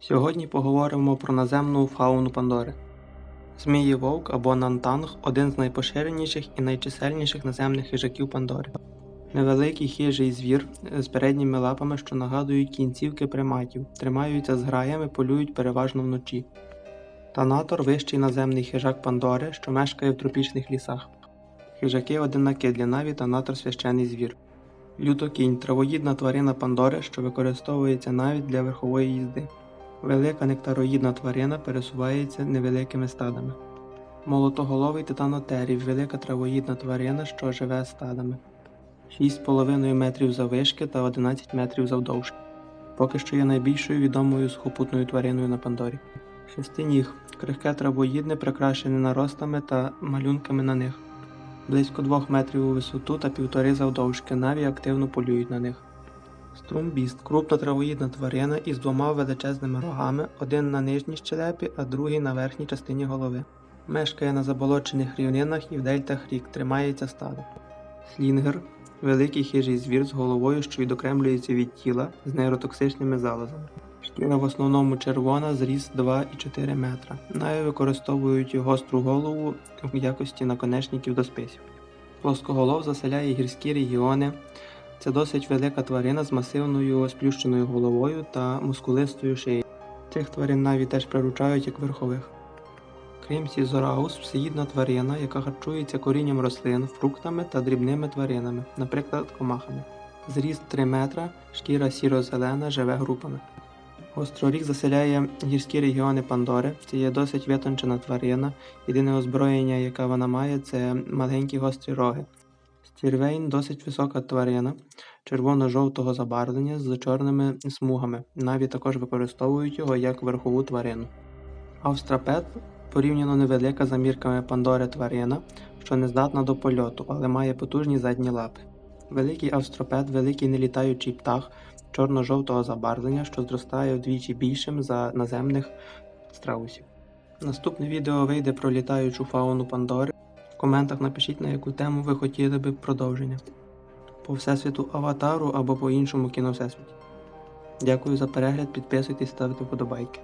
Сьогодні поговоримо про наземну фауну Пандори. Змієвовк або нантанг один з найпоширеніших і найчисельніших наземних хижаків Пандори. Невеликий хижий звір з передніми лапами, що нагадують кінцівки приматів, тримаються з граями, полюють переважно вночі. Танатор вищий наземний хижак Пандори, що мешкає в тропічних лісах. Хижаки одинаки для наві танатор священий звір. Лютокінь травоїдна тварина Пандори, що використовується навіть для верхової їзди. Велика нектароїдна тварина пересувається невеликими стадами. Молотоголовий титанотерій велика травоїдна тварина, що живе стадами. 6,5 метрів заввишки та 11 метрів завдовжки. Поки що є найбільшою відомою сухопутною твариною на Пандорі. Шестиніг крихке травоїдне, прикрашене наростами та малюнками на них. Близько 2 метрів у висоту та півтори завдовжки, наві активно полюють на них. Струмбіст крупна травоїдна тварина із двома величезними рогами, один на нижній щелепі, а другий на верхній частині голови. Мешкає на заболочених рівнинах і в дельтах рік, тримається стадом. Слінгер великий хижий звір з головою, що відокремлюється від тіла з нейротоксичними залозами. Шкіра в основному червона, зріст 2,4 метра. Навіть використовують гостру голову в якості наконечників до списів. Плоскоголов заселяє гірські регіони. Це досить велика тварина з масивною сплющеною головою та мускулистою шиєю. Цих тварин навіть теж приручають як верхових. Крім сізораус, всеїдна тварина, яка харчується корінням рослин, фруктами та дрібними тваринами, наприклад, комахами. Зріст 3 метра, шкіра сіро-зелена, живе групами. Гостроріг заселяє гірські регіони Пандори. Це є досить витончена тварина. Єдине озброєння, яке вона має, це маленькі гострі роги. Стірвейн досить висока тварина, червоно-жовтого забарвлення з чорними смугами. Навіть також використовують його як верхову тварину. Австрапет порівняно невелика за мірками Пандори тварина, що не здатна до польоту, але має потужні задні лапи. Великий австропет великий нелітаючий птах чорно-жовтого забарвлення, що зростає вдвічі більшим за наземних страусів. Наступне відео вийде про літаючу фауну Пандори. В коментах напишіть, на яку тему ви хотіли би продовження. По всесвіту Аватару або по іншому кіно Всесвіті. Дякую за перегляд, підписуйтесь, ставте вподобайки.